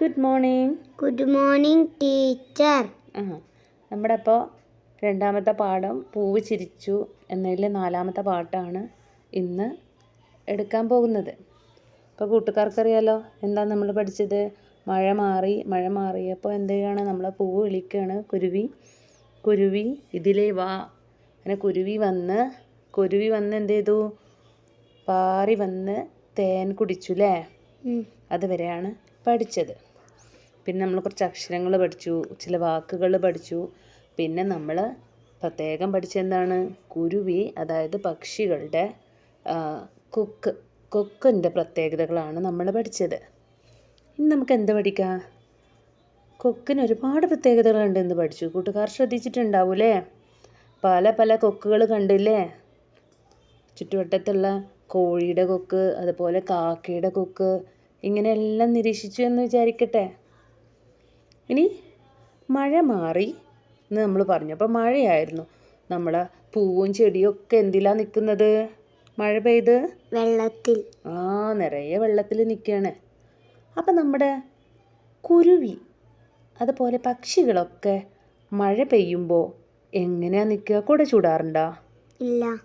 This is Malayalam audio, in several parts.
Good morning good morning teacher ആ നമ്മുടെ അപ്പോൾ രണ്ടാമത്തെ പാഠം പൂവ് ചിരിച്ചു എന്നതിലെ നാലാമത്തെ പാട്ടാണ് ഇന്ന് എടുക്കാൻ പോകുന്നത്. ഇപ്പോൾ കൂട്ടുകാർക്കറിയാലോ എന്താ നമ്മൾ പഠിച്ചത്? മഴ മാറി മഴ മാറിയപ്പോൾ എന്ത് ചെയ്യാണ് നമ്മളെ പൂവ് വിളിക്കുകയാണ് കുരുവി കുരുവി ഇതിലേ വാ. അങ്ങനെ കുരുവി വന്ന് കുരുവി വന്ന് എന്ത് ചെയ്തു? പാറി വന്ന് തേൻ കുടിച്ചു അല്ലേ അതുവരെയാണ് പഠിച്ചത്. പിന്നെ നമ്മൾ കുറച്ച് അക്ഷരങ്ങൾ പഠിച്ചു ചില വാക്കുകൾ പഠിച്ചു. പിന്നെ നമ്മൾ പ്രത്യേകം പഠിച്ച എന്താണ്? കുരുവി അതായത് പക്ഷികളുടെ കൊക്ക്. കൊക്കിന്റെ പ്രത്യേകതകളാണ് നമ്മൾ പഠിച്ചത്. ഇനി നമുക്ക് എന്ത് പഠിക്കാം? കൊക്കിന് ഒരുപാട് പ്രത്യേകതകളുണ്ട് എന്ന് പഠിച്ചു. കൂട്ടുകാർ ശ്രദ്ധിച്ചിട്ടുണ്ടാവൂലേ പല പല കൊക്കുകൾ കണ്ടില്ലേ? ചുറ്റുവട്ടത്തുള്ള കോഴിയുടെ കൊക്ക് അതുപോലെ കാക്കയുടെ കൊക്ക് ഇങ്ങനെയെല്ലാം നിരീക്ഷിച്ചു എന്ന് വിചാരിക്കട്ടെ. ഇനി മഴ മാറി എന്ന് നമ്മൾ പറഞ്ഞു. അപ്പോൾ മഴയായിരുന്നു. നമ്മളെ പൂവും ചെടിയും ഒക്കെ എന്തിലാ നിൽക്കുന്നത്? മഴ പെയ്ത്? വെള്ളത്തിൽ. ആ നിറയെ വെള്ളത്തിൽ നിൽക്കുകയാണ്. അപ്പം നമ്മുടെ കുരുവി അതുപോലെ പക്ഷികളൊക്കെ മഴ പെയ്യുമ്പോൾ എങ്ങനെയാ നിൽക്കുക? കൂടെ ചൂടാറുണ്ടോ? ഇല്ല.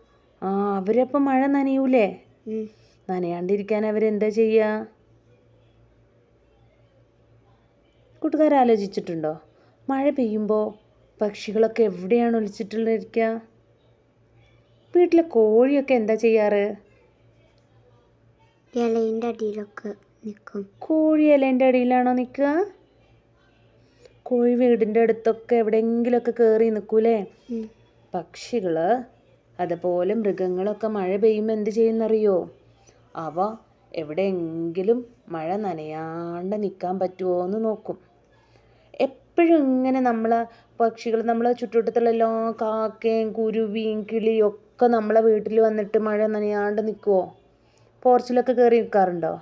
ആ അവരപ്പം മഴ നനയൂലേ. നനയാണ്ടിരിക്കാൻ അവരെന്താ ചെയ്യുക? കൂട്ടുകാർ ആലോചിച്ചിട്ടുണ്ടോ മഴ പെയ്യുമ്പോൾ പക്ഷികളൊക്കെ എവിടെയാണ് ഒളിച്ചിട്ടുള്ളിരിക്കുക വീട്ടിലെ കോഴിയൊക്കെ എന്താ ചെയ്യാറ്? ഇലയിന്റെ അടിയിലൊക്കെ നിൽക്കും കോഴി ഇലേന്റെ അടിയിലാണോ നിൽക്കുക കോഴി വീടിന്റെ അടുത്തൊക്കെ എവിടെയെങ്കിലുമൊക്കെ കയറി നിൽക്കൂലേ പക്ഷികൾ അതുപോലെ മൃഗങ്ങളൊക്കെ മഴ പെയ്യുമ്പോൾ എന്ത് ചെയ്യുന്നറിയോ? അവ എവിടെയെങ്കിലും മഴ നനയാണ്ട് നിൽക്കാൻ പറ്റുമോ എന്ന് നോക്കും. എപ്പോഴും ഇങ്ങനെ നമ്മളെ പക്ഷികൾ നമ്മളെ ചുറ്റുവട്ടത്തുള്ള എല്ലാ കാക്കയും കുരുവിയും കിളിയും ഒക്കെ നമ്മളെ വീട്ടിൽ വന്നിട്ട് മഴ നനയാണ്ട് നിൽക്കുമോ പോർച്ചിലൊക്കെ കയറി നിൽക്കാറുണ്ടോ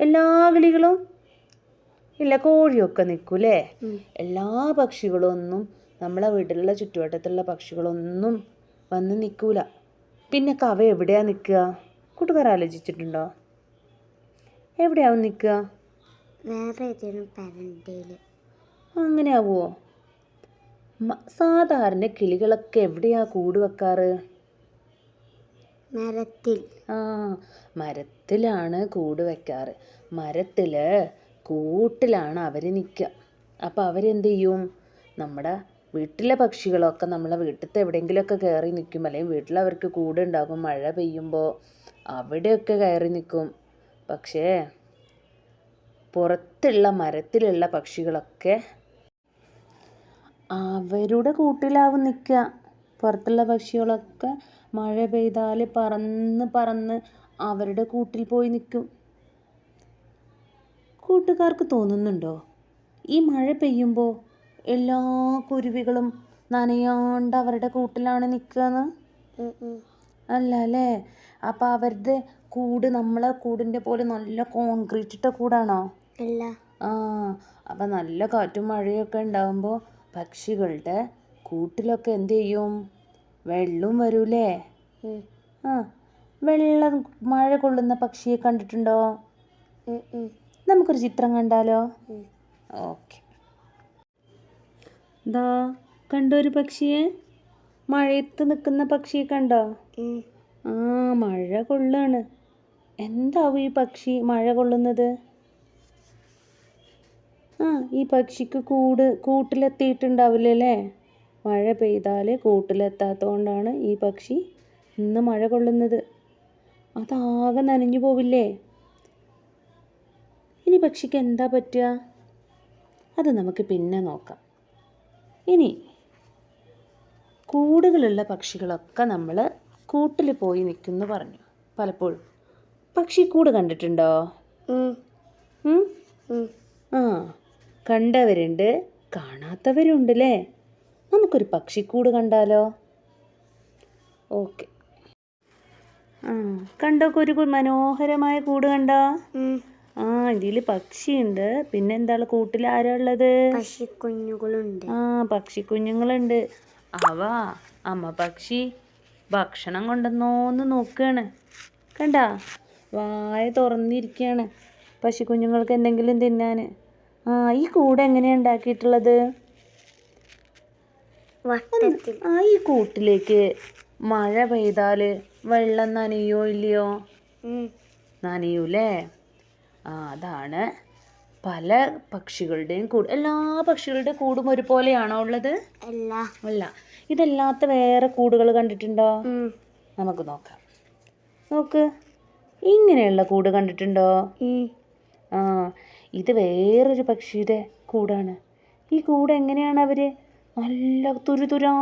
എല്ലാ കിളികളും ഇല്ല കോഴിയൊക്കെ നിൽക്കൂലേ ഉം. എല്ലാ പക്ഷികളൊന്നും നമ്മളെ വീട്ടിലുള്ള ചുറ്റുവട്ടത്തുള്ള പക്ഷികളൊന്നും വന്ന് നിൽക്കൂല പിന്നെ കവ എവിടെയാ നിൽക്കുക കൂട്ടുകാർ ആലോചിച്ചിട്ടുണ്ടോ? എവിടെയാവും നിൽക്കുക വേറെ ഏതെങ്കിലും പരണ്ടയിൽ അങ്ങനെ ആവുമോ സാധാരണ കിളികളൊക്കെ എവിടെയാ കൂട് വെക്കാറ്? മരത്തിൽ. ആ മരത്തിലാണ് കൂട് വെക്കാറ്. മരത്തിൽ കൂട്ടിലാണ് അവർ നിൽക്കുക അപ്പോൾ അവരെന്ത് ചെയ്യും? നമ്മുടെ വീട്ടിലെ പക്ഷികളൊക്കെ നമ്മളെ വീട്ടിലത്തെ എവിടെയെങ്കിലുമൊക്കെ കയറി നിൽക്കും അല്ലെങ്കിൽ വീട്ടിൽ അവർക്ക് കൂടുണ്ടാകും മഴ പെയ്യുമ്പോൾ അവിടെയൊക്കെ കയറി നിൽക്കും പക്ഷേ പുറത്തുള്ള മരത്തിലുള്ള പക്ഷികളൊക്കെ അവരുടെ കൂട്ടിലാവും നിൽക്കുക. പുറത്തുള്ള പക്ഷികളൊക്കെ മഴ പെയ്താൽ പറന്ന് പറന്ന് അവരുടെ കൂട്ടിൽ പോയി നിൽക്കും. കൂട്ടുകാർക്ക് തോന്നുന്നുണ്ടോ? ഈ മഴ പെയ്യുമ്പോൾ എല്ലാ കുരുവികളും നനയാണ്ട് അവരുടെ കൂട്ടിലാണ് നിൽക്കുകയെന്ന്. അല്ല അല്ലേ അപ്പോൾ അവരുടെ കൂട് നമ്മളെ കൂടിന്റെ പോലെ നല്ല കോൺക്രീറ്റ് ഇട്ട കൂടാണോ? അല്ല. ആ അപ്പം നല്ല കാറ്റും മഴയൊക്കെ ഉണ്ടാകുമ്പോൾ പക്ഷികളുടെ കൂട്ടിലൊക്കെ എന്ത് ചെയ്യും? വെള്ളം വരൂലേ? ആ വെള്ളം മഴ കൊള്ളുന്ന പക്ഷിയെ കണ്ടിട്ടുണ്ടോ. നമുക്കൊരു ചിത്രം കണ്ടാലോ. ഓക്കെ. ദാ കണ്ടോ ഒരു പക്ഷിയെ? മഴയത്ത് നിൽക്കുന്ന പക്ഷിയെ കണ്ടോ? ആ മഴ കൊള്ളാണ്. എന്താവും ഈ പക്ഷി മഴ കൊള്ളുന്നത്? ആ ഈ പക്ഷിക്ക് കൂട് കൂട്ടിലെത്തിയിട്ടുണ്ടാവില്ല അല്ലേ മഴ പെയ്താൽ കൂട്ടിലെത്താത്തതുകൊണ്ടാണ് ഈ പക്ഷി ഇന്ന് മഴ കൊള്ളുന്നത്. അതാകെ നനഞ്ഞു പോവില്ലേ? ഇനി പക്ഷിക്ക് എന്താ പറ്റുക? അത് നമുക്ക് പിന്നെ നോക്കാം. ഇനി കൂടുകളുള്ള പക്ഷികളൊക്കെ നമ്മൾ കൂട്ടിൽ പോയി നിൽക്കുന്നു പറഞ്ഞു പലപ്പോഴും. പക്ഷി കൂട് കണ്ടിട്ടുണ്ടോ. ആ. കണ്ടവരുണ്ട് കാണാത്തവരുണ്ടല്ലേ? നമുക്കൊരു പക്ഷിക്കൂട് കണ്ടാലോ? ഓക്കെ. ആ കണ്ടോ ഒരു മനോഹരമായ കൂട് കണ്ടോ? ആ ഇതിൽ പക്ഷിയുണ്ട്. പിന്നെ എന്താണ് കൂട്ടിൽ ആരാ ഉള്ളത്? പക്ഷിക്കുഞ്ഞുങ്ങളുണ്ട്. ആ പക്ഷിക്കുഞ്ഞുങ്ങളുണ്ട്. അവ അമ്മ പക്ഷി ഭക്ഷണം കൊണ്ടുവന്നോന്ന് നോക്കുകയാണ് കണ്ട? വായ തുറന്നിരിക്കുകയാണ് കുഞ്ഞുങ്ങൾക്ക് എന്തെങ്കിലും തിന്നാൻ ആ ഈ കൂട് എങ്ങനെയാണ് ഉണ്ടാക്കിയിട്ടുള്ളത്? ആ ഈ കൂട്ടിലേക്ക് മഴ പെയ്താൽ വെള്ളം നനയോ ഇല്ലയോ. നനയൂലേ? ആ അതാണ് പല പക്ഷികളുടെയും കൂട്. എല്ലാ പക്ഷികളുടെ കൂടും ഒരുപോലെയാണോ ഉള്ളത്? അല്ല. ഇതല്ലാത്ത വേറെ കൂടുകൾ കണ്ടിട്ടുണ്ടോ? നമുക്ക് നോക്കാം. നോക്ക്. ഇങ്ങനെയുള്ള കൂട് കണ്ടിട്ടുണ്ടോ? ആ ഇത് വേറൊരു പക്ഷിയുടെ കൂടാണ്. ഈ കൂട് എങ്ങനെയാണ് അവർ നല്ല തുരുതുരാ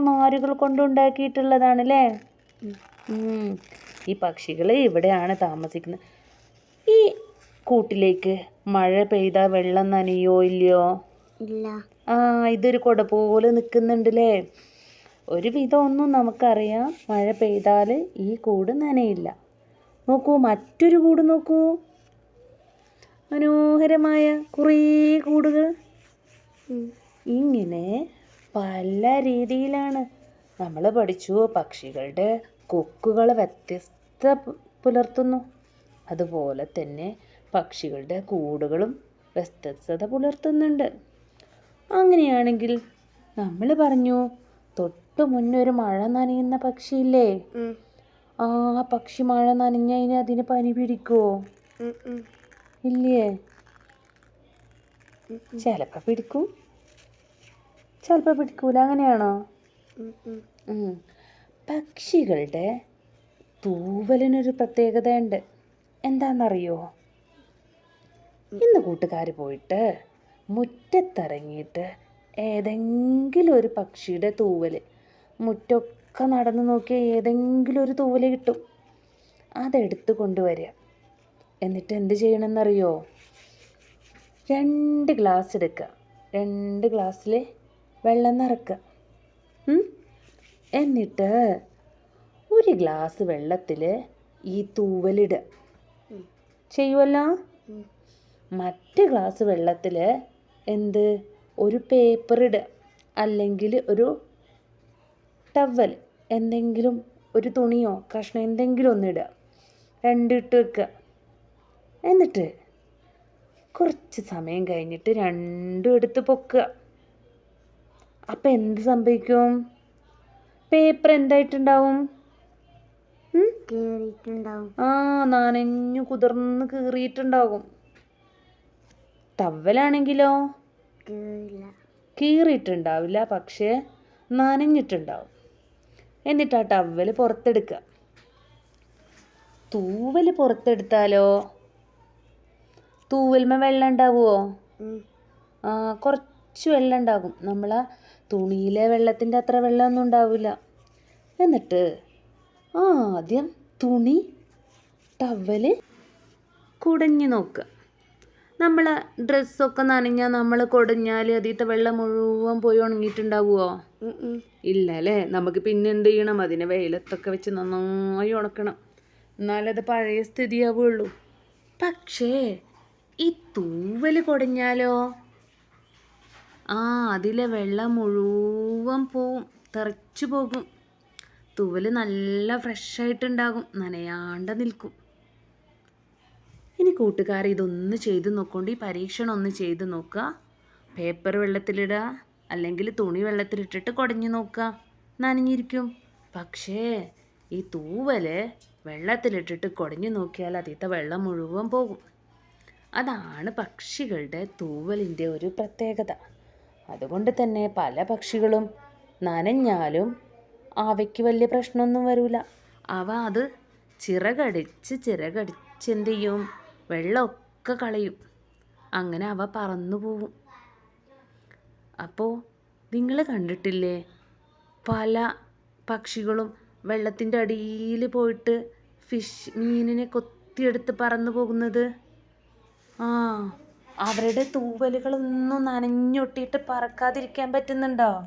നാരുകൾ കൊണ്ടുണ്ടാക്കിയിട്ടുള്ളതാണ് അല്ലേ. ഈ പക്ഷികൾ ഇവിടെയാണ് താമസിക്കുന്നത്. ഈ കൂട്ടിലേക്ക് മഴ പെയ്താൽ വെള്ളം നനയോ ഇല്ലയോ? ഇല്ല. ആ ഇതൊരു കുട പോലെ നിൽക്കുന്നുണ്ടല്ലേ ഒരു വിധമൊന്നും നമുക്കറിയാം മഴ പെയ്താൽ ഈ കൂട് നനയില്ല. നോക്കൂ മറ്റൊരു കൂട് നോക്കൂ. മനോഹരമായ കുറേ കൂടുകൾ. ഇങ്ങനെ പല രീതിയിലാണ് നമ്മൾ പഠിച്ചു. പക്ഷികളുടെ കൊക്കുകൾ വ്യത്യസ്ത പുലർത്തുന്നു. അതുപോലെ തന്നെ പക്ഷികളുടെ കൂടുകളും വ്യത്യസ്തത പുലർത്തുന്നുണ്ട്. അങ്ങനെയാണെങ്കിൽ നമ്മൾ പറഞ്ഞു തൊട്ടു മുന്നേ ഒരു മഴ നനയുന്ന പക്ഷിയില്ലേ? ആ പക്ഷി മഴ നനഞ്ഞതിന് അതിന് പനി പിടിക്കുമോ. ഇല്ലേ. ചിലപ്പോൾ പിടിക്കും. ചിലപ്പോൾ പിടിക്കൂല. അങ്ങനെയാണോ. പക്ഷികളുടെ തൂവലിനൊരു പ്രത്യേകതയുണ്ട്. എന്താണെന്നറിയോ ഇന്ന് കൂട്ടുകാർ പോയിട്ട് മുറ്റത്തിറങ്ങിയിട്ട് ഏതെങ്കിലും ഒരു പക്ഷിയുടെ തൂവൽ മുറ്റൊക്കെ നടന്നു നോക്കിയാൽ ഏതെങ്കിലും ഒരു തൂവൽ കിട്ടും. അതെടുത്ത് കൊണ്ടുവരിക. എന്നിട്ട് എന്ത് ചെയ്യണമെന്നറിയോ? രണ്ട് ഗ്ലാസ് എടുക്കുക രണ്ട് ഗ്ലാസ്സിൽ വെള്ളം നിറക്കുക എന്നിട്ട് ഒരു ഗ്ലാസ് വെള്ളത്തിൽ ഈ തൂവലിടുക. ചെയ്യുമല്ലോ മറ്റ് ഗ്ലാസ് വെള്ളത്തിൽ എന്ത്? ഒരു പേപ്പർ ഇടുക അല്ലെങ്കിൽ ഒരു ടവൽ എന്തെങ്കിലും ഒരു തുണിയോ കഷ്ണം എന്തെങ്കിലും ഒന്നിടുക രണ്ടിട്ട് രണ്ടും ഇട്ട് വെക്കുക എന്നിട്ട് കുറച്ച് സമയം കഴിഞ്ഞിട്ട് രണ്ടും എടുത്ത് പൊക്കുക. അപ്പം എന്ത് സംഭവിക്കും? പേപ്പർ എന്തായിട്ടുണ്ടാവും? ആ നനഞ്ഞു കുതിർന്ന് കീറിയിട്ടുണ്ടാകും. തവലാണെങ്കിലോ കീറിയിട്ടുണ്ടാവില്ല പക്ഷെ നനഞ്ഞിട്ടുണ്ടാവും. എന്നിട്ട് ആ ടവൽ പുറത്തെടുക്കുക. തൂവൽ പുറത്തെടുത്താലോ? തൂവൽമ വെള്ളം ഉണ്ടാവുമോ. ആ കുറച്ച് വെള്ളം ഉണ്ടാകും. നമ്മൾ ആ തുണിയിലെ വെള്ളത്തിന്റെ അത്ര വെള്ളമൊന്നും ഉണ്ടാവില്ല. എന്നിട്ട് ആദ്യം തുണി ടവൽ കുടഞ്ഞു നോക്കുക നമ്മൾ ഡ്രസ്സൊക്കെ നനഞ്ഞാൽ നമ്മൾ കുടഞ്ഞാൽ അതിലത്തെ വെള്ളം മുഴുവൻ പോയി ഉണങ്ങിയിട്ടുണ്ടാവുമോ. ഇല്ല അല്ലേ? നമുക്ക് പിന്നെ എന്ത് ചെയ്യണം? അതിനെ വെയിലത്തൊക്കെ വെച്ച് നന്നായി ഉണക്കണം. എന്നാലത് പഴയ സ്ഥിതിയാവുള്ളൂ. പക്ഷേ ഈ തൂവൽ കൊടഞ്ഞാലോ ആ അതിലെ വെള്ളം മുഴുവൻ പോവും തെറിച്ചു പോകും. തൂവൽ നല്ല ഫ്രഷായിട്ടുണ്ടാകും നനയാണ്ട് നിൽക്കും. ഇനി കൂട്ടുകാർ ഇതൊന്ന് ചെയ്ത് നോക്കൊണ്ട് ഈ പരീക്ഷണം ഒന്ന് ചെയ്ത് നോക്കുക. പേപ്പർ വെള്ളത്തിലിടുക അല്ലെങ്കിൽ തുണി വെള്ളത്തിലിട്ടിട്ട് കുടഞ്ഞു നോക്കുക. നനഞ്ഞിരിക്കും. പക്ഷേ ഈ തൂവൽ വെള്ളത്തിലിട്ടിട്ട് കുടഞ്ഞു നോക്കിയാൽ അതിലത്തെ വെള്ളം മുഴുവൻ പോകും. അതാണ് പക്ഷികളുടെ തൂവലിന്റെ ഒരു പ്രത്യേകത. അതുകൊണ്ട് തന്നെ പല പക്ഷികളും നനഞ്ഞാലും അവയ്ക്ക് വലിയ പ്രശ്നമൊന്നും വരില്ല അവ അത് ചിറകടിച്ച് ചിറകടിച്ച് എന്ത് ചെയ്യും വെള്ളമൊക്കെ കളയും. അങ്ങനെ അവ പറന്നു പോവും. അപ്പോൾ നിങ്ങൾ കണ്ടിട്ടില്ലേ? പല പക്ഷികളും വെള്ളത്തിന്റെ അടിയിൽ പോയിട്ട് ഫിഷ് മീനിനെ കൊത്തിയെടുത്ത് പറന്നു പോകുന്നത്. ആ. അവരുടെ തൂവലുകളൊന്നും നനഞ്ഞൊട്ടിയിട്ട് പറക്കാതിരിക്കാൻ പറ്റുന്നുണ്ടോ?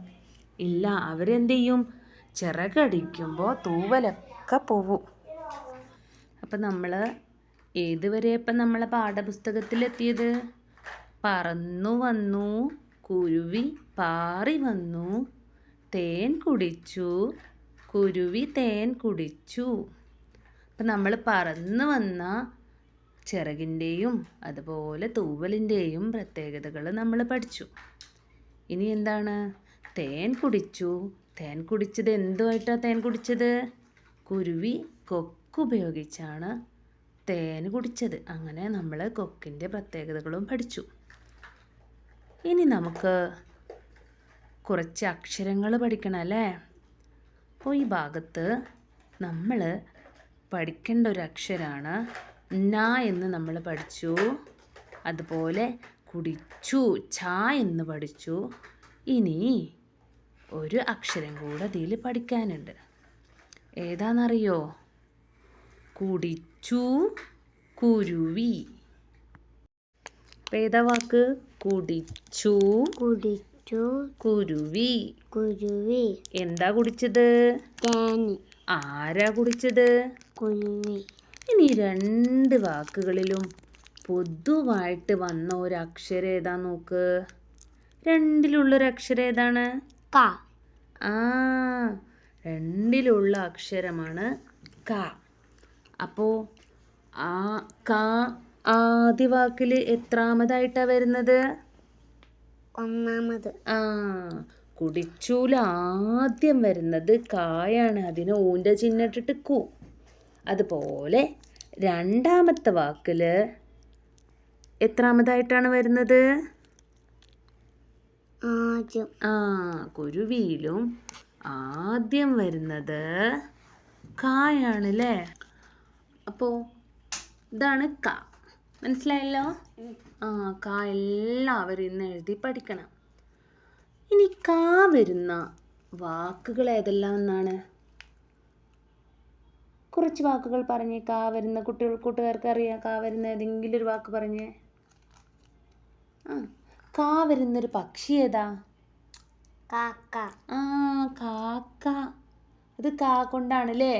ഇല്ല അവരെന്ത് ചെയ്യും ചിറകടിക്കുമ്പോൾ തൂവലൊക്കെ പോവും. അപ്പം നമ്മൾ ഏതുവരെ ഇപ്പം നമ്മളെ പാഠപുസ്തകത്തിലെത്തിയത്? പറന്നു വന്നു കുരുവി പാറി വന്നു തേൻ കുടിച്ചു കുരുവി തേൻ കുടിച്ചു. അപ്പം നമ്മൾ പറന്ന് വന്ന ചിറകിന്റെയും അതുപോലെ തൂവലിന്റെയും പ്രത്യേകതകൾ നമ്മൾ പഠിച്ചു. ഇനി എന്താണ്? തേൻ കുടിച്ചു. തേൻ കുടിച്ചത് എന്തുമായിട്ടാണ് തേൻ കുടിച്ചത്? കുരുവി കൊക്കുപയോഗിച്ചാണ് തേൻ കുടിച്ചത്. അങ്ങനെ നമ്മൾ കൊക്കിന്റെ പ്രത്യേകതകളും പഠിച്ചു. ഇനി നമുക്ക് കുറച്ച് അക്ഷരങ്ങൾ പഠിക്കണം അല്ലേ? അപ്പോൾ ഈ ഭാഗത്ത് നമ്മൾ പഠിക്കേണ്ട ഒരു അക്ഷരമാണ് ന എന്ന് നമ്മൾ പഠിച്ചു. അതുപോലെ കുടിച്ചു. ച എന്ന് പഠിച്ചു. ഇനി ഒരു അക്ഷരം കൂടെ ഇതിൽ പഠിക്കാനുണ്ട്. ഏതാണെന്നറിയോ? കുടിച്ചു കുരുവി. ഏതാ വാക്ക്? കുടിച്ചു കുടിച്ചു കുരുവി. കുരുവി. എന്താ കുടിച്ചത്? ആരാ കുടിച്ചത്? കുരുവി. ഇനി രണ്ട് വാക്കുകളിലും പൊതുവായിട്ട് വന്ന ഒരു അക്ഷരം ഏതാ നോക്ക്? രണ്ടിലുള്ളൊരു അക്ഷരം ഏതാണ്? ക. ആ രണ്ടിലുള്ള അക്ഷരമാണ് ക. അപ്പോ ആ ക ആദ്യ വാക്കിൽ എത്രാമതായിട്ടാണ് വരുന്നത്? ഒന്നാമത്. ആ കുടിച്ചൂല ആദ്യം വരുന്നത് കായാണ്. അതിന് ഊന്റെ ചിഹ്നിട്ടിട്ട് കു. അതുപോലെ രണ്ടാമത്തെ വാക്കിൽ എത്രാമതായിട്ടാണ് വരുന്നത്? ആദ്യം. ആ കുരുവിയിലും ആദ്യം വരുന്നത് കായാണ് അല്ലേ അപ്പോൾ ഇതാണ് ക. മനസ്സിലായല്ലോ? ആ ക എല്ലാവരും ഇന്ന് എഴുതി പഠിക്കണം. ഇനി കാ വരുന്ന വാക്കുകൾ ഏതെല്ലാം എന്നാണ്? കുറച്ച് വാക്കുകൾ പറഞ്ഞേ കാ വരുന്ന കുട്ടികൾ കൂട്ടുകാർക്ക് അറിയാം കാ വരുന്ന ഏതെങ്കിലും ഒരു വാക്ക് പറഞ്ഞേ. ആ കാ വരുന്നൊരു പക്ഷി ഏതാ? കാക്ക. ആ കാക്ക. ഇത് കാ കൊണ്ടാണല്ലേ?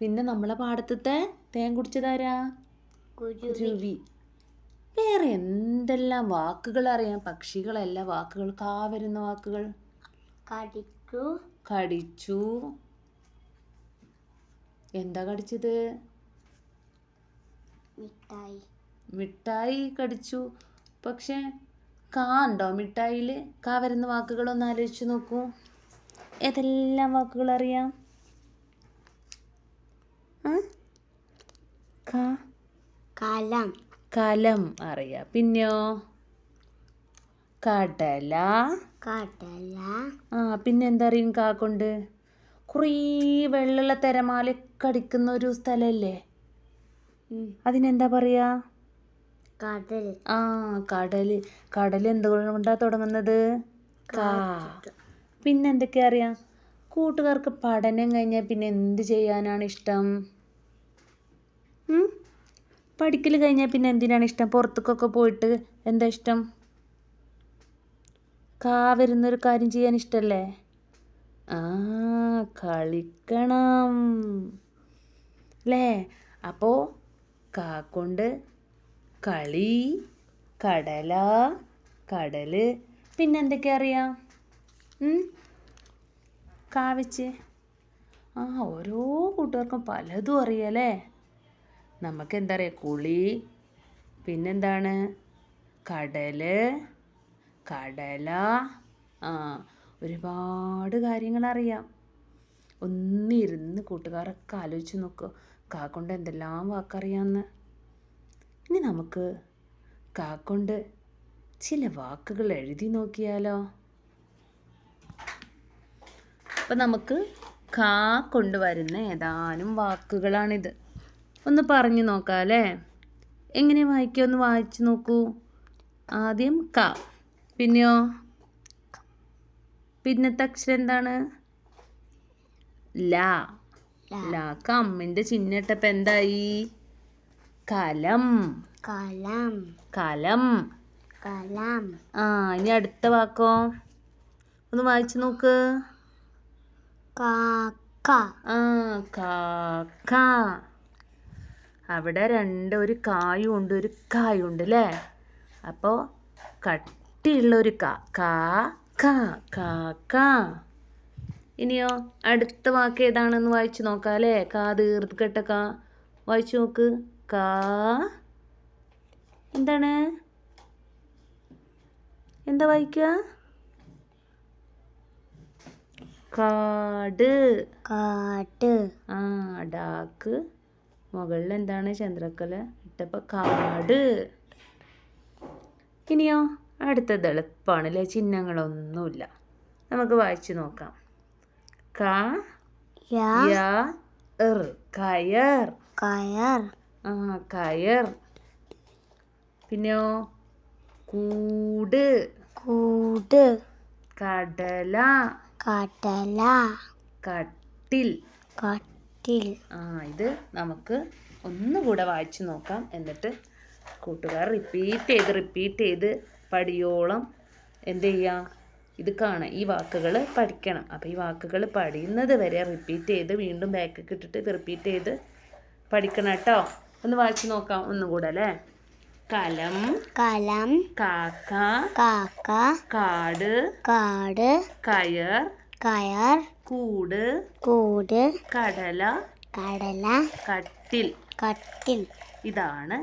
പിന്നെ നമ്മളെ പാടത്തത്തെ തേൻ കുടിച്ചതാരാ? കുരുവി. വേറെ എന്തെല്ലാം വാക്കുകൾ അറിയാം? പക്ഷികളെല്ലാം വാക്കുകൾ. കാ വരുന്ന വാക്കുകൾ. കടിക്കു. കടിച്ചു. എന്താ കടിച്ചത്? മിഠായി. മിഠായി കടിച്ചു. പക്ഷെ കാ ഉണ്ടോ മിഠായിൽ കാ വരുന്ന വാക്കുകളൊന്ന് ആലോചിച്ച് നോക്കൂ. ഏതെല്ലാം വാക്കുകൾ അറിയാം? കലം. കലം അറിയാം. പിന്നെയോ? കടല. കടല. ആ പിന്നെ എന്താ അറിയും കാ കൊണ്ട്? കുറേ വെള്ളമുള്ള തിരമാലയൊക്കെ അടിക്കുന്ന ഒരു സ്ഥലമല്ലേ അതിനെന്താ പറയാ? കടൽ. ആ കടൽ കടൽ എന്തുകൊണ്ടാ തുടങ്ങുന്നത്? കാ. പിന്നെ എന്തൊക്കെയാ അറിയാം? കൂട്ടുകാർക്ക് പഠനം കഴിഞ്ഞാൽ പിന്നെ എന്ത് ചെയ്യാനാണ് ഇഷ്ടം? പഠിക്കൽ കഴിഞ്ഞാൽ പിന്നെ എന്തിനാണ് ഇഷ്ടം? പുറത്തേക്കൊക്കെ പോയിട്ട് എന്താ ഇഷ്ടം? കാ വരുന്നൊരു കാര്യം ചെയ്യാൻ ഇഷ്ടമല്ലേ ആ കളിക്കണം. അല്ലേ അപ്പോൾ കാ കൊണ്ട് കളി കടല കടൽ പിന്നെ എന്തൊക്കെയാ അറിയാം? ഉം? കാ വെച്ച് ആ ഓരോ കൂട്ടുകാർക്കും പലതും അറിയാലേ നമുക്ക് എന്താ അറിയാം കുളി പിന്നെന്താണ്? കടൽ കടല ആ ഒരുപാട് കാര്യങ്ങൾ അറിയാം ഒന്നിരുന്ന് കൂട്ടുകാരൊക്കെ ആലോചിച്ച് നോക്കുക കാ കൊണ്ട് എന്തെല്ലാം വാക്കറിയാമെന്ന് ഇനി നമുക്ക് കാ കൊണ്ട് ചില വാക്കുകൾ എഴുതി നോക്കിയാലോ? അപ്പം നമുക്ക് കാ കൊണ്ടുവരുന്ന ഏതാനും വാക്കുകളാണിത്. ഒന്ന് പറഞ്ഞു നോക്കാമല്ലേ എങ്ങനെ വായിക്കുക ഒന്ന് വായിച്ചു നോക്കൂ. ആദ്യം ക. പിന്നെയോ? പിന്നത്തെ അക്ഷരം എന്താണ്? ലാ. ല. ല. ചിഹ്നം ഇട്ടപ്പ എന്തായി? കലം. കലം. കലം. കലം. ആ ഇനി അടുത്ത വാക്കോ? ഒന്ന് വായിച്ചു നോക്ക്. കാക്ക. ആ കാക്ക. അവിടെ രണ്ട് ഒരു കായും ഉണ്ട് ഒരു കായും ഉണ്ട് അല്ലേ അപ്പോ കട്ടിയുള്ള ഒരു കാ. കാ കാ കാ ഇനിയോ അടുത്ത വാക്ക് ഏതാണെന്ന് വായിച്ചു നോക്കാം അല്ലേ? കാ കെട്ട കാ. വായിച്ചു നോക്ക്. കാ. എന്താണ്? എന്താ വായിക്കുക? കാട്. കാട്ട് ആ ഡാക്ക്. മുകളിൽ എന്താണ്? ചന്ദ്രക്കല ഇട്ടപ്പോൾ കാട്. ഇനിയോ? അടുത്തത് എളുപ്പമാണ് അല്ലേ? ചിഹ്നങ്ങളൊന്നുമില്ല. നമുക്ക് വായിച്ചു നോക്കാം. ക കയർ. കയർ. ആ കയർ. പിന്നെയോ? കൂട്. കൂട്. കടല. കടല. കട്ടിൽ. കട്ടിൽ. ആ ഇത് നമുക്ക് ഒന്നുകൂടെ വായിച്ചു നോക്കാം. എന്നിട്ട് കൂട്ടുകാർ റിപ്പീറ്റ് ചെയ്ത് റിപ്പീറ്റ് ചെയ്ത് പഠിയോളം എന്ത് ചെയ്യുക ഇത് കാണാം. ഈ വാക്കുകൾ പഠിക്കണം. അപ്പോൾ ഈ വാക്കുകൾ പഠിയുന്നത് വരെ റിപ്പീറ്റ് ചെയ്ത് വീണ്ടും ബാക്കൊക്കെ ഇട്ടിട്ട് റിപ്പീറ്റ് ചെയ്ത് പഠിക്കണം കേട്ടോ. ഒന്ന് വായിച്ചു നോക്കാം ഒന്നുകൂടെ അല്ലേ? കലം കലം കാക്ക കാക്ക കാട് കാട് കയർ കയർ കൂട് കൂട് കടല കടല കട്ടിൽ. കട്ടിൽ. ഇതാണ്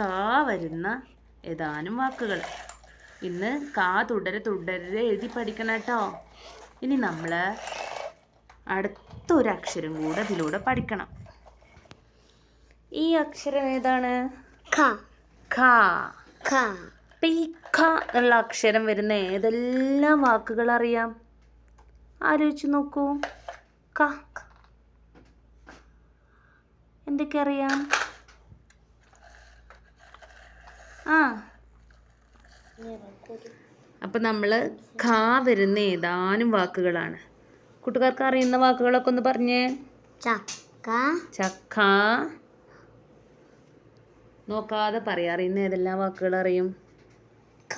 കാ വരുന്ന ഏതാനും വാക്കുകൾ ഇന്ന് കാ തുടരെ തുടരെ എഴുതി പഠിക്കണം കേട്ടോ. ഇനി നമ്മൾ അടുത്തൊരു അക്ഷരം കൂടെ ഇതിലൂടെ പഠിക്കണം. ഈ അക്ഷരം ഏതാണ്? കാ. കാ. കാ. അപ്പം ഈ ഖ എന്നുള്ള അക്ഷരം വരുന്ന ഏതെല്ലാം വാക്കുകൾ അറിയാം? ആലോചിച്ച് നോക്കൂ. ക എന്തൊക്കെ അറിയാം? ആ. അപ്പം നമ്മൾ ഖാ വരുന്ന ഏതാനും വാക്കുകളാണ്. കൂട്ടുകാർക്ക് അറിയുന്ന വാക്കുകളൊക്കെ ഒന്ന് പറഞ്ഞേ. ചക്ക. ചക്ക. നോക്കാതെ പറയാം. അറിയുന്ന ഏതെല്ലാം വാക്കുകൾ അറിയും?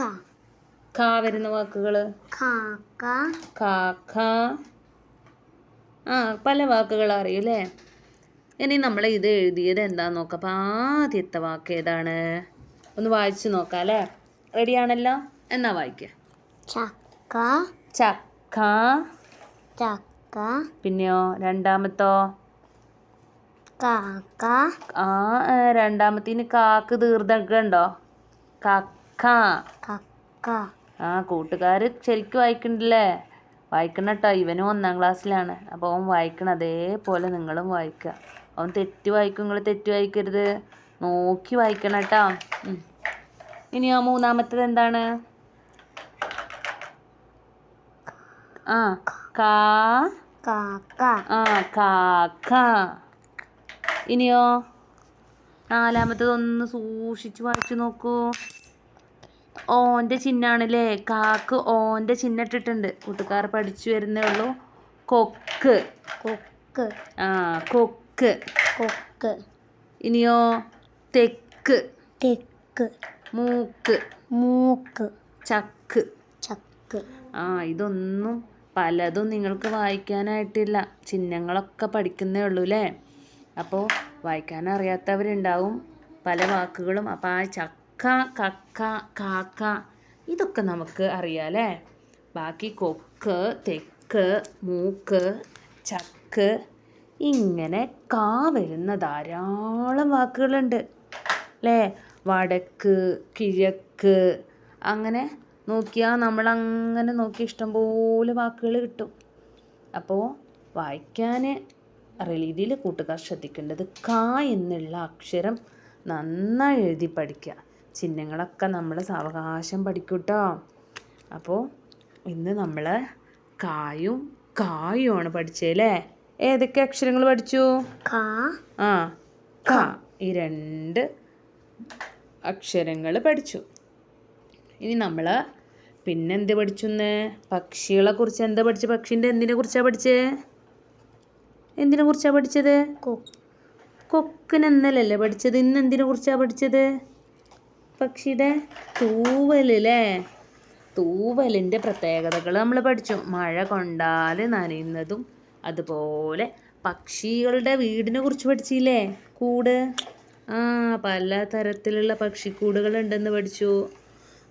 ഖ. വരുന്ന വാക്കുകൾ കാക്ക. കാക്ക. ആ പല വാക്കുകൾ അറിയും അല്ലേ ഇനി നമ്മൾ ഇത് എഴുതിയത് എന്താന്ന് നോക്കാം. അപ്പം ആദ്യത്തെ വാക്ക് ഏതാണ്? ഒന്ന് വായിച്ചു നോക്കാം അല്ലേ റെഡിയാണല്ലോ? എന്നാ വായിക്കുക ചക്ക. ചക്ക. ചക്ക. പിന്നെയോ രണ്ടാമത്തോ? കാക്ക. ആ രണ്ടാമത്തിന് കാക്ക് തീർന്നൊക്കെ ഉണ്ടോ? കക്ക. കക്ക. ആ കൂട്ടുകാർ ശരിക്കും വായിക്കണ്ടല്ലേ വായിക്കണം കേട്ടോ ഇവനും ഒന്നാം ക്ലാസ്സിലാണ്. അപ്പോൾ അവൻ വായിക്കണം അതേപോലെ നിങ്ങളും വായിക്കുക അവൻ തെറ്റ് വായിക്കും നിങ്ങൾ തെറ്റ് വായിക്കരുത്. നോക്കി വായിക്കണം കേട്ടോ ഉം. മൂന്നാമത്തത് എന്താണ്? ആ കാ കാക്ക. ആ കാക്ക. ഇനിയോ നാലാമത്തത് ഒന്ന് സൂക്ഷിച്ചു വായിച്ചു നോക്കൂ. ഓന്റെ ചിഹ്നാണല്ലേ? കാക്ക് ഓന്റെ ചിഹ്നം ഇട്ടിട്ടുണ്ട് കൂട്ടുകാർ പഠിച്ചു വരുന്നേ ഉള്ളൂ. കൊക്ക്. കൊക്ക്. ആ കൊക്ക്. കൊക്ക്. ഇനിയോ തെക്ക്. തെക്ക്. മൂക്ക്. മൂക്ക്. ചക്ക്. ചക്ക്. ആ ഇതൊന്നും പലതും നിങ്ങൾക്ക് വായിക്കാനായിട്ടില്ല. ചിഹ്നങ്ങളൊക്കെ പഠിക്കുന്നേ ഉള്ളൂ അല്ലേ അപ്പോൾ വായിക്കാൻ അറിയാത്തവരുണ്ടാവും പല വാക്കുകളും. അപ്പോൾ ആ ചക്ക കക്ക കാക്ക ഇതൊക്കെ നമുക്ക് അറിയാം അല്ലേ ബാക്കി കൊക്ക് തെക്ക് മൂക്ക് ചക്ക് ഇങ്ങനെ കാ വരുന്ന ധാരാളം വാക്കുകളുണ്ട്. അല്ലേ വടക്ക് കിഴക്ക് അങ്ങനെ നോക്കിയാൽ നമ്മളങ്ങനെ നോക്കി ഇഷ്ടംപോലെ വാക്കുകൾ കിട്ടും. അപ്പോൾ വായിക്കാൻ രീതിയിൽ കൂട്ടുകാർ ശ്രദ്ധിക്കേണ്ടത് ക എന്നുള്ള അക്ഷരം നന്നായി എഴുതി പഠിക്കുക ചിഹ്നങ്ങളൊക്കെ നമ്മൾ സാവകാശം പഠിക്കൂട്ടോ. കേട്ടോ അപ്പോൾ ഇന്ന് നമ്മൾ കായും കായുമാണ് പഠിച്ചല്ലേ ഏതൊക്കെ അക്ഷരങ്ങൾ പഠിച്ചു? കാ. ആ ക. ഈ രണ്ട് അക്ഷരങ്ങൾ പഠിച്ചു. ഇനി നമ്മൾ പിന്നെ എന്ത് പഠിച്ചെന്ന്? പക്ഷികളെ കുറിച്ച് എന്താ പഠിച്ച്? പക്ഷീന്റെ എന്തിനെ കുറിച്ചാണ് പഠിച്ചത് എന്തിനെ കുറിച്ചാണ് പഠിച്ചത്? കൊക്ക് കൊക്കിന് എന്നലല്ലേ പഠിച്ചത്. ഇന്ന് എന്തിനെ കുറിച്ചാണ് പഠിച്ചത്? പക്ഷിയുടെ തൂവൽ അല്ലേ തൂവലിന്റെ പ്രത്യേകതകൾ നമ്മൾ പഠിച്ചു. മഴ കൊണ്ടാൽ നനയുന്നതും അതുപോലെ പക്ഷികളുടെ വീടിനെ കുറിച്ച് പഠിച്ചില്ലേ? കൂട്? ആ പല തരത്തിലുള്ള പക്ഷിക്കൂടുകളുണ്ടെന്ന് പഠിച്ചു.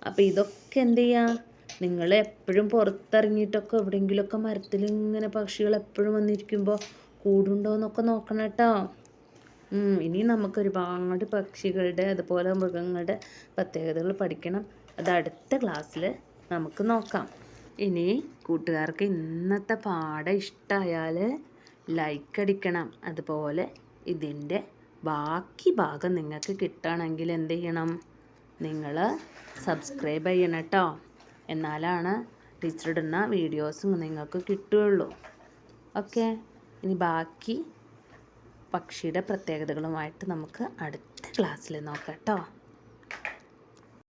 അപ്പോൾ ഇതൊക്കെ എന്ത് ചെയ്യുക നിങ്ങൾ എപ്പോഴും പുറത്തിറങ്ങിയിട്ടൊക്കെ എവിടെയെങ്കിലുമൊക്കെ മരത്തിൽ ഇങ്ങനെ പക്ഷികൾ എപ്പോഴും വന്നിരിക്കുമ്പോൾ കൂടുണ്ടോ എന്നൊക്കെ നോക്കണം കേട്ടോ. ഇനി നമുക്ക് ഒരുപാട് പക്ഷികളുടെ അതുപോലെ മൃഗങ്ങളുടെ പ്രത്യേകതകൾ പഠിക്കണം. അത് അടുത്ത ക്ലാസ്സിൽ നമുക്ക് നോക്കാം. ഇനി കൂട്ടുകാർക്ക് ഇന്നത്തെ പാഠം ഇഷ്ടമായാൽ ലൈക്ക് അടിക്കണം. അതുപോലെ ഇതിന്റെ ബാക്കി ഭാഗം നിങ്ങൾക്ക് കിട്ടുകയാണെങ്കിൽ എന്ത് ചെയ്യണം? നിങ്ങൾ സബ്സ്ക്രൈബ് ചെയ്യണം കേട്ടോ എന്നാലാണ് ടീച്ചർ ഇടുന്ന വീഡിയോസും നിങ്ങൾക്ക് കിട്ടുകയുള്ളൂ. ഓക്കെ ഇനി ബാക്കി പക്ഷിയുടെ പ്രത്യേകതകളുമായിട്ട് നമുക്ക് അടുത്ത ക്ലാസ്സിൽ നോക്കാം കേട്ടോ